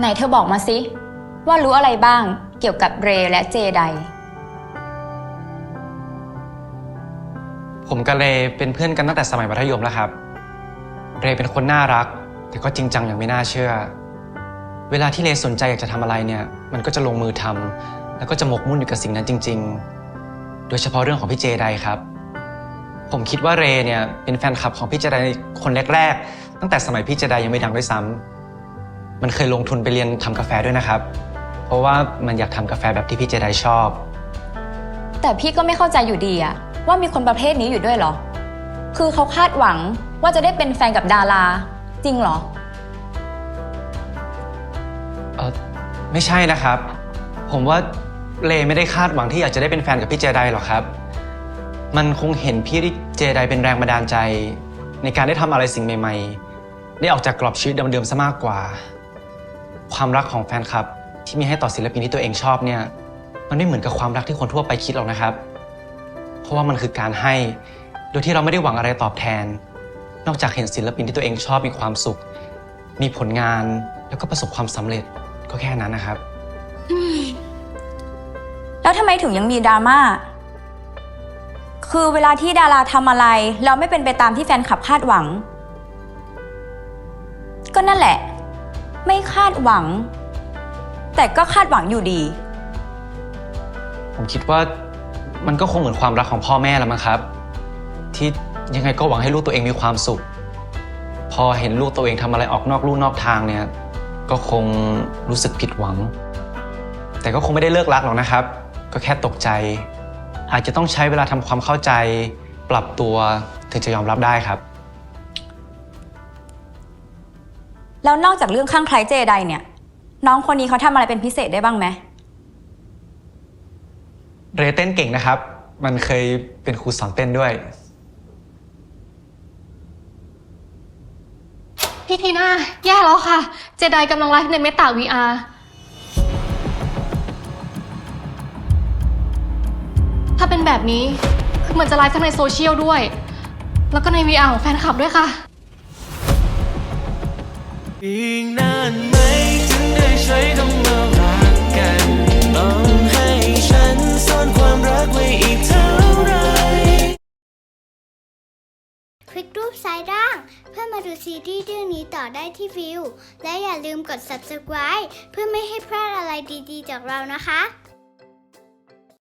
ไหนเธอบอกมาสิว่ารู้อะไรบ้างเกี่ยวกับเรและเจได ผมกับเรเป็นเพื่อนกันตั้งแต่สมัยมัธยมแล้วครับ เรเป็นคนน่ารัก แต่ก็จริงจังอย่างไม่น่าเชื่อ เวลาที่เรสนใจอยากจะทำอะไรเนี่ย มันก็จะลงมือทำแล้วก็จะหมกมุ่นอยู่กับสิ่งนั้นจริง ๆ โดยเฉพาะเรื่องของพี่เจไดครับ ผมคิดว่าเรเนี่ยเป็นแฟนคลับของพี่เจไดคนแรก ๆ ตั้งแต่สมัยพี่เจไดยังไม่ดังด้วยซ้ำ มันเคยลงทุนไปเรียนทำกาแฟด้วยนะครับ เพราะว่ามันอยากทำกาแฟแบบที่พี่เจไดชอบ แต่พี่ก็ไม่เข้าใจอยู่ดีอะว่ามีคนประเภทนี้อยู่ด้วยเหรอ คือเขาคาดหวังว่าจะได้เป็นแฟนกับดารา จริงเหรอ เออไม่ใช่นะครับ ผมว่าเลไม่ได้คาดหวังที่อยากจะได้เป็นแฟนกับพี่เจไดหรอกครับ มันคงเห็นพี่เจไดเป็นแรงบันดาลใจ ในการได้ทำอะไรสิ่งใหม่ ๆ ได้ออกจากกรอบชีวิตเดิมๆซะมากกว่า ความรักของแฟนคลับ ที่มีให้ต่อศิลปินที่ตัวเองชอบเนี่ย มันไม่เหมือนกับความรักที่คนทั่วไปคิดหรอกนะครับ เพราะว่ามันคือการให้ โดยที่เราไม่ได้หวังอะไรตอบแทน นอกจากเห็นศิลปินที่ตัวเองชอบมีความสุข มีผลงานแล้วก็ประสบความสำเร็จก็แค่นั้นนะครับ แล้วทำไมถึงยังมีดราม่า คือเวลาที่ดาราทำอะไรแล้วไม่เป็นไปตามที่แฟนคลับคาดหวัง ก็นั่นแหละ ไม่คาดหวัง แต่ก็คาดหวังอยู่ดี ผมคิดว่ามันก็คงเหมือนความรักของพ่อแม่แล้วมั้งครับ ที่ยังไงก็หวังให้ลูกตัวเองมีความสุข พอเห็นลูกตัวเองทำอะไรออกนอกลู่นอกทางเนี่ย ก็คงรู้สึกผิดหวัง แต่ก็คงไม่ได้เลิกรักหรอกนะครับ ก็แค่ตกใจ อาจจะต้องใช้เวลาทำความเข้าใจ ปรับตัวถึงจะยอมรับได้ครับ แล้วนอกจากเรื่องข้างใครเจไดเนี่ย น้องคนนี้เขาทำอะไรเป็นพิเศษได้บ้างไหม เรเต้นเก่งนะครับ มันเคยเป็นครูสอนเต้นด้วย พี่ทีน่าแย่แล้วค่ะ เจไดกำลังไลฟ์ในเมตา VR ถ้าเป็นแบบนี้ คือมันจะไลฟ์ทั้งในโซเชียลด้วย แล้วก็ใน VR ของแฟนคลับด้วยค่ะ อีกนานไหมถึงได้ใช้คำว่ารักกัน ต้องให้ฉันซ่อนความรักไว้อีกเท่าไหรคลิกรูปซ้ายล่าง เพื่อมาดูซีรีส์เรื่องนี้ต่อได้ที่วิว และอย่าลืมกด subscribe เพื่อไม่ให้พลาดอะไรดีๆ จากเรานะคะ